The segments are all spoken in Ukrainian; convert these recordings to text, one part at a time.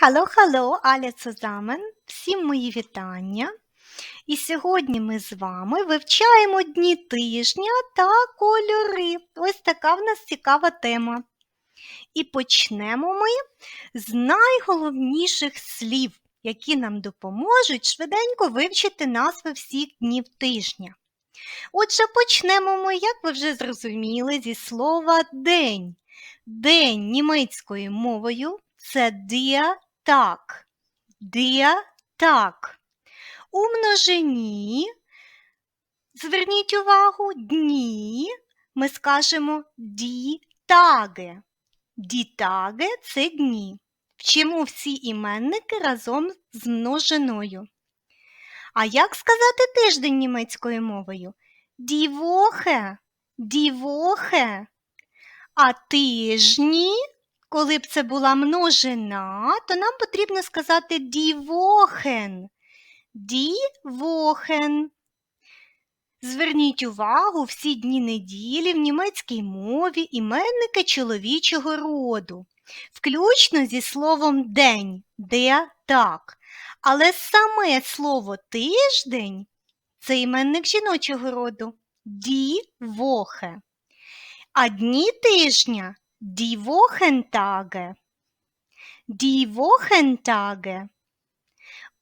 Хало, хало, Аля Цузамен, всім мої вітання. І сьогодні ми з вами вивчаємо дні тижня та кольори. Ось така в нас цікава тема. І почнемо ми з найголовніших слів, які нам допоможуть швиденько вивчити назви всіх днів тижня. Отже, почнемо ми, як ви вже зрозуміли, зі слова день. День німецькою мовою це dia так. Dia так. У множині, зверніть увагу, дні ми скажемо. Die Tage – це дні. Вчимо всі іменники разом з множиною. А як сказати тиждень німецькою мовою? Die Woche. А тижні, коли б це була множина, то нам потрібно сказати. Die Wochen. Зверніть увагу, всі дні неділі в німецькій мові іменники чоловічого роду, включно зі словом день, der так. Але саме слово тиждень це іменник жіночого роду Woche. А дні тижня die Wochentage. Die Wochentage.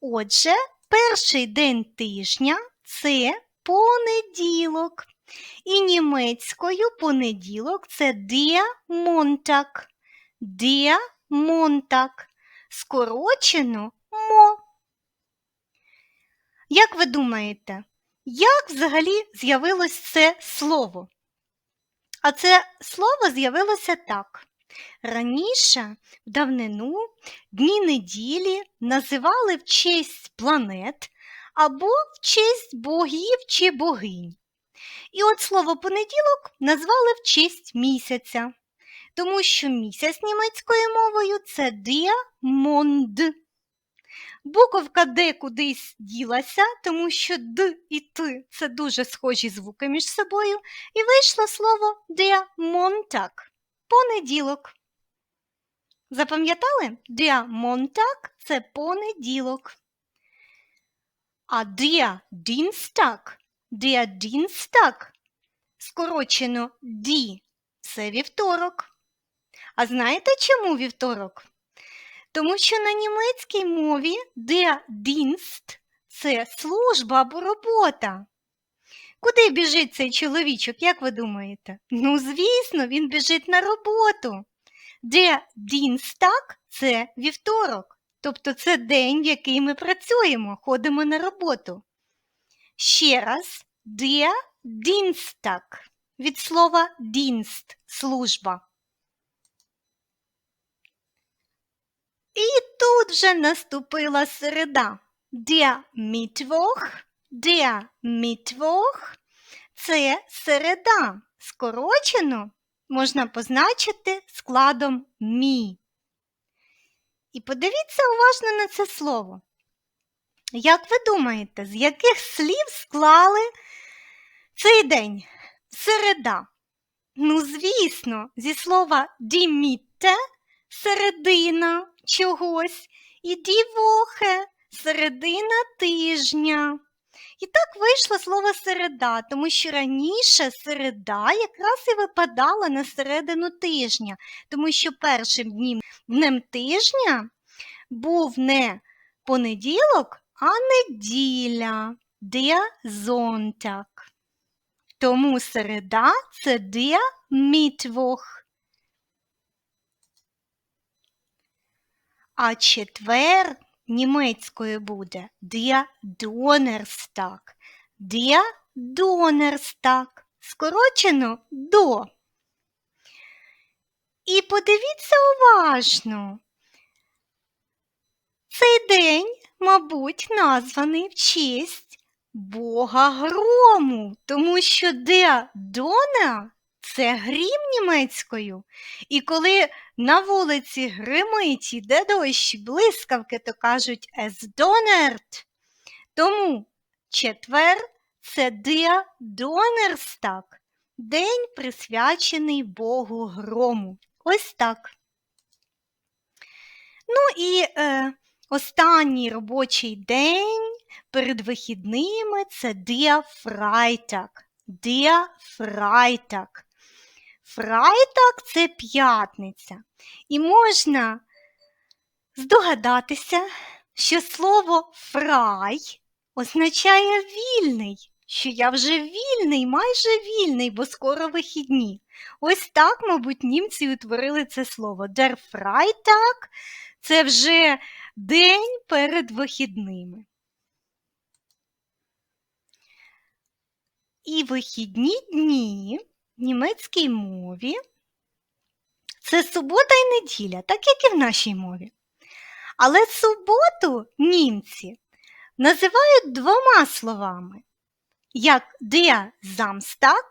Отже, перший день тижня це понеділок. І німецькою понеділок це der Montag. Der Montag. Скорочено мо. Як ви думаєте, як взагалі з'явилось це слово? А це слово з'явилося так. Раніше, в давнину, дні неділі називали в честь планет або в честь богів чи богинь. І от слово понеділок назвали в честь місяця, тому що місяць німецькою мовою це Диамонд. Буковка Д кудись ділася, тому що Д і Т це дуже схожі звуки між собою, і вийшло слово Диамонтак понеділок. Запам'ятали? Диамонтак це понеділок. А der Dienstag, der Dienstag, скорочено ді, це вівторок. А знаєте чому вівторок? Тому що на німецькій мові der Dienst – це служба або робота. Куди біжить цей чоловічок, як ви думаєте? Ну, звісно, він біжить на роботу. Der Dienstag – це вівторок. Тобто це день, в який ми працюємо, ходимо на роботу. Ще раз, der Dienstag від слова Dienst – служба. І тут вже наступила середа. Der Mittwoch, der Mittwoch – це середа. Скорочено можна позначити складом мі. І подивіться уважно на це слово. Як ви думаєте, з яких слів склали цей день? Середа? Ну, звісно, зі слова дімітте середина чогось, і дівохе середина тижня. І так вийшло слово середа, тому що раніше середа якраз і випадала на середину тижня, тому що першим днем, днем тижня був не понеділок, а неділя, der Sonntag. Тому середа це der Mittwoch. А четвер німецькою буде der Donnerstag. Der Donnerstag. Скорочено до. І подивіться уважно. Цей день, мабуть, названий в честь Бога грому, тому що де Дона це грім німецькою. І коли на вулиці гримить, іде дощ, блискавки, то кажуть «Es donnert». Тому четвер це der Donnerstag, день присвячений Богу грому. Ось так. Ну і е, останній робочий день перед вихідними це Der Freitag. Der Freitag. Freitag – це п'ятниця. І можна здогадатися, що слово фрай означає вільний, що я вже вільний, майже вільний, бо скоро вихідні. Ось так, мабуть, німці утворили це слово. Der Freitag – це вже день перед вихідними. І вихідні дні німецькій мові це субота і неділя, так як і в нашій мові. Але суботу німці називають двома словами, як der Samstag,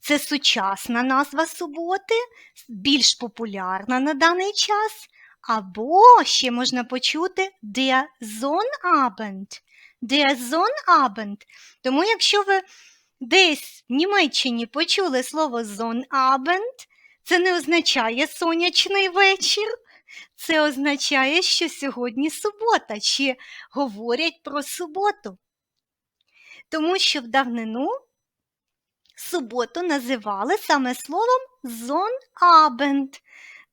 це сучасна назва суботи, більш популярна на даний час, або ще можна почути der Sonnabend. Der Sonnabend. Тому якщо ви десь в Німеччині почули слово Sonnabend, це не означає сонячний вечір, це означає, що сьогодні субота, чи говорять про суботу. Тому що в давнину суботу називали саме словом Sonnabend,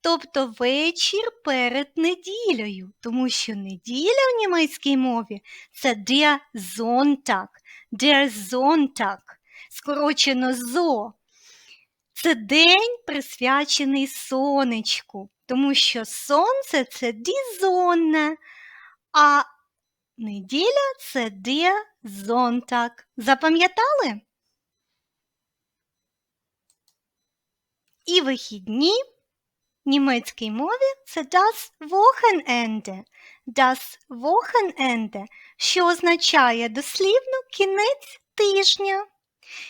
тобто вечір перед неділею, тому що неділя в німецькій мові це der Sonntag, der Sonntag, скорочено зо. Це день присвячений сонечку, тому що сонце це Sonne, а неділя це der Запам'ятали? І вихідні в німецькій мові це das Wochenende. Das Wochenende, що означає дослівно кінець тижня.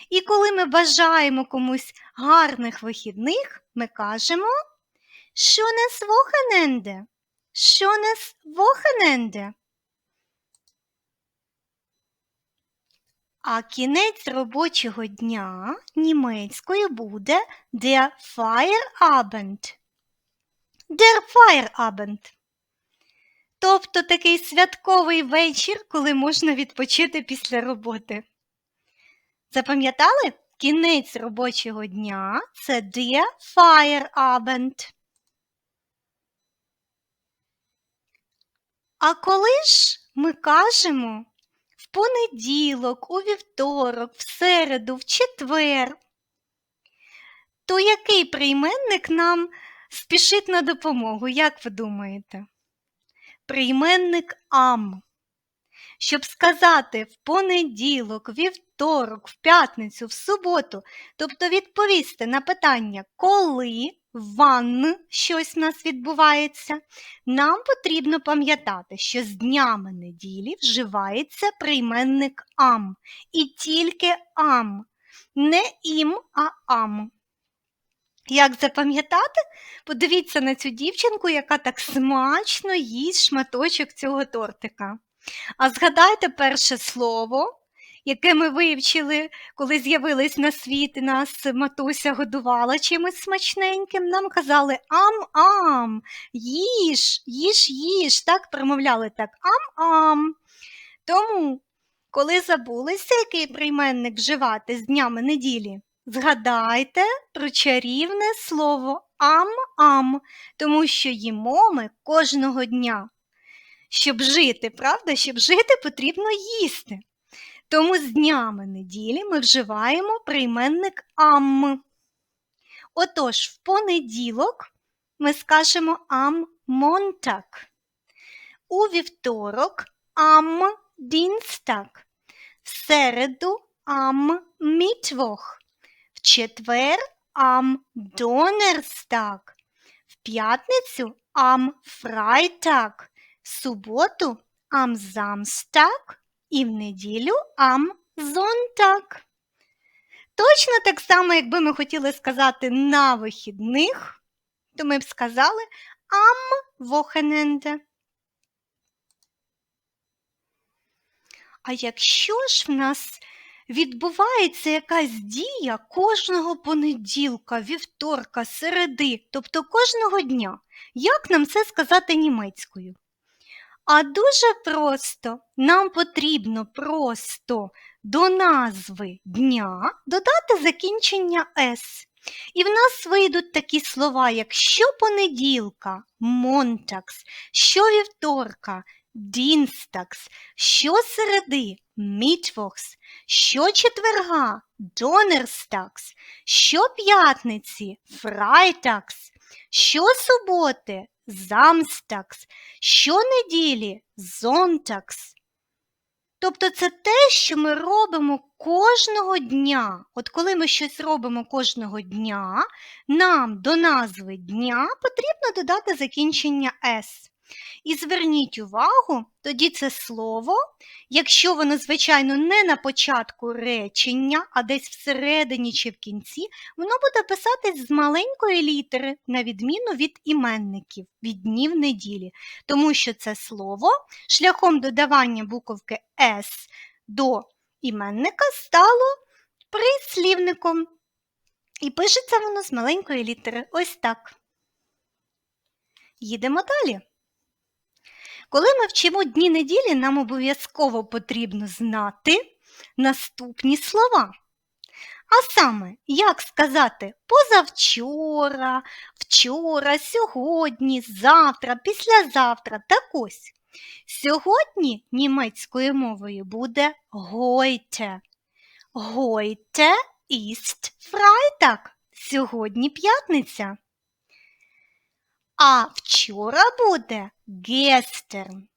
І коли ми бажаємо комусь гарних вихідних, ми кажемо Schönes Wochenende. Schönes Wochenende. А кінець робочого дня німецькою буде der Feierabend. Der Feierabend. Тобто такий святковий вечір, коли можна відпочити після роботи. Запам'ятали? Кінець робочого дня це der Feierabend. А коли ж ми кажемо в понеділок, у вівторок, в середу, в четвер, то який прийменник нам спішить на допомогу, як ви думаєте? Прийменник ам. Щоб сказати в понеділок, вівторок, в п'ятницю, в суботу, тобто відповісти на питання, коли ван щось в нас відбувається, нам потрібно пам'ятати, що з днями неділі вживається прийменник ам. І тільки ам, не ім, а ам. Як запам'ятати? Подивіться на цю дівчинку, яка так смачно їсть шматочок цього тортика. А згадайте перше слово, яке ми вивчили, коли з'явились на світ, нас матуся годувала чимось смачненьким. Нам казали ам-ам, їж, їж, їж, так промовляли так ам-ам. Тому, коли забулися, який прийменник вживати з днями неділі, згадайте про чарівне слово ам-ам, тому що їмо ми кожного дня. Щоб жити, правда, щоб жити, потрібно їсти. Тому з днями неділі ми вживаємо прийменник ам. Отож, в понеділок ми скажемо ам монтак. У вівторок ам дінстак. В середу ам мітвох. В четвер ам донерстак. В п'ятницю ам фрайтак. В суботу ам замстак і в неділю ам зонтак. Точно так само, якби ми хотіли сказати на вихідних, то ми б сказали ам вохененде. А якщо ж в нас відбувається якась дія кожного понеділка, вівторка, середи, тобто кожного дня. Як нам це сказати німецькою? А дуже просто нам потрібно просто до назви дня додати закінчення С. І в нас вийдуть такі слова, як щопонеділка, монтакс, щовівторка, дінстакс, щосереди, мітвокс, щочетверга, донерстакс, щоп'ятниці, фрайтакс, щосуботи, замстакс, щонеділі, зонтакс. Тобто це те, що ми робимо кожного дня. От коли ми щось робимо кожного дня, нам до назви дня потрібно додати закінчення С. І зверніть увагу, тоді це слово, якщо воно, звичайно, не на початку речення, а десь всередині чи в кінці, воно буде писатись з маленької літери, на відміну від іменників, від днів неділі. Тому що це слово шляхом додавання буковки С до іменника стало прислівником. І пишеться воно з маленької літери. Ось так. Їдемо далі. Коли ми вчимо дні неділі, нам обов'язково потрібно знати наступні слова. А саме, як сказати позавчора, вчора, сьогодні, завтра, післязавтра. Так ось. Сьогодні німецькою мовою буде heute. Heute ist Freitag. Сьогодні п'ятниця. А вчора буде gestern.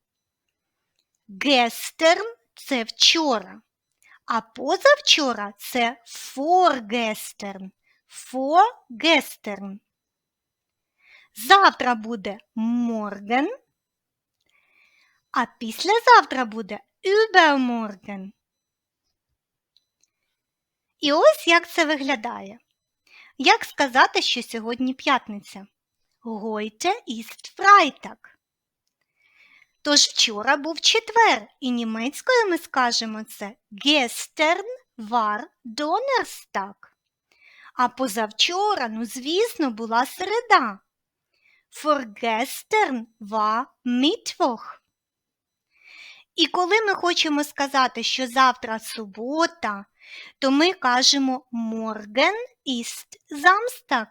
Gestern – це вчора. А позавчора це vorgestern. Vorgestern. Завтра буде morgen, а післязавтра буде übermorgen. І ось як це виглядає. Як сказати, що сьогодні п'ятниця? Heute ist Freitag. Тож вчора був четвер, і німецькою ми скажемо це gestern war Donnerstag. А позавчора, ну, звісно, була середа. Vorgestern war Mittwoch. І коли ми хочемо сказати, що завтра субота, то ми кажемо morgen ist Samstag.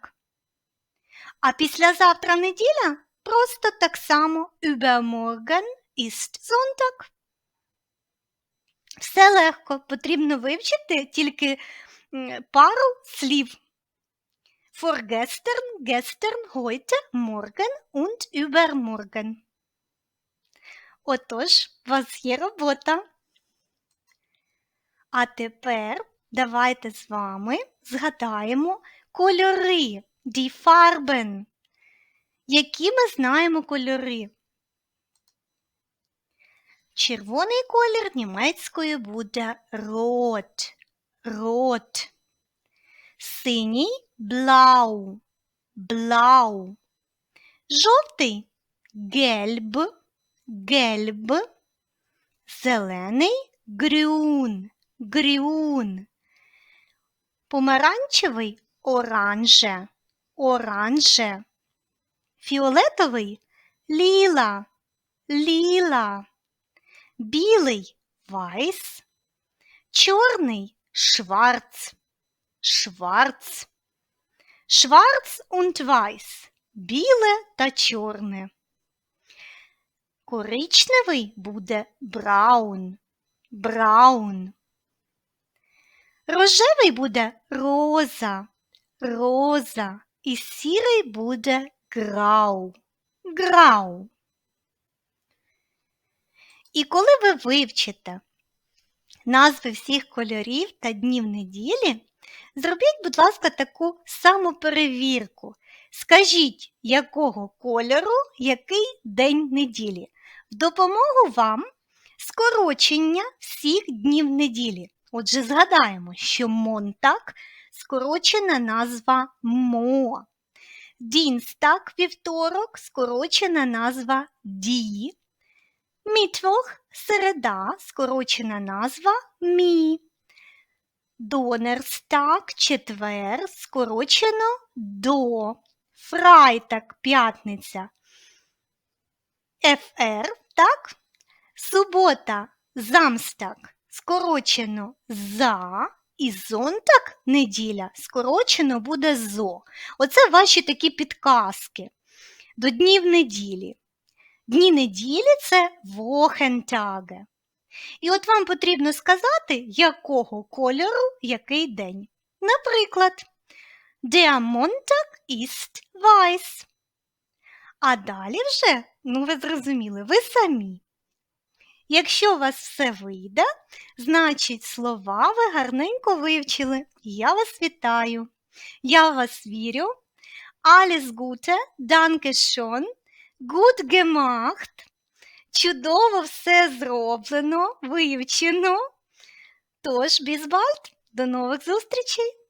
А післязавтра неділя просто так само übermorgen ist Sonntag. Все легко, потрібно вивчити тільки пару слів. Vorgestern, gestern, heute, morgen und übermorgen. Отож, у вас є робота. А тепер давайте з вами згадаємо кольори Die Farben. Які ми знаємо кольори? Червоний колір німецькою буде rot. Rot. Синій blau. Blau. Жовтий gelb. Gelb. Зелений grün. Grün. Помаранчевий оранже оранже, фіолетовий ліла, ліла, білий вайс, чорний шварц, шварц, шварц und вайс, біле та чорне. Коричневий буде браун, браун. Рожевий буде роза, роза і сірий буде грау. Грау. І коли ви вивчите назви всіх кольорів та днів неділі, зробіть, будь ласка, таку самоперевірку. Скажіть, якого кольору який день неділі. В допомогу вам скорочення всіх днів неділі. Отже, згадаємо, що Монтак скорочена назва мо. Дінстаг вівторок, скорочена назва ді. Мітвох середа, скорочена назва мі. Донерстаг, четвер, скорочено до. Фрайтак, п'ятниця. ФР, так? Субота, замстаг, скорочено за. І зонтак, неділя, скорочено буде зо. Оце ваші такі підказки до днів неділі. Дні неділі це вохентаге. І от вам потрібно сказати, якого кольору який день. Наприклад, Der Montag ist. А далі вже, ну ви зрозуміли, ви самі. Якщо у вас все вийде, значить слова ви гарненько вивчили. Я вас вітаю. Я вас вірю. Alles Gute, danke schön, gut gemacht. Чудово все зроблено, вивчено. Тож, bald, до нових зустрічей!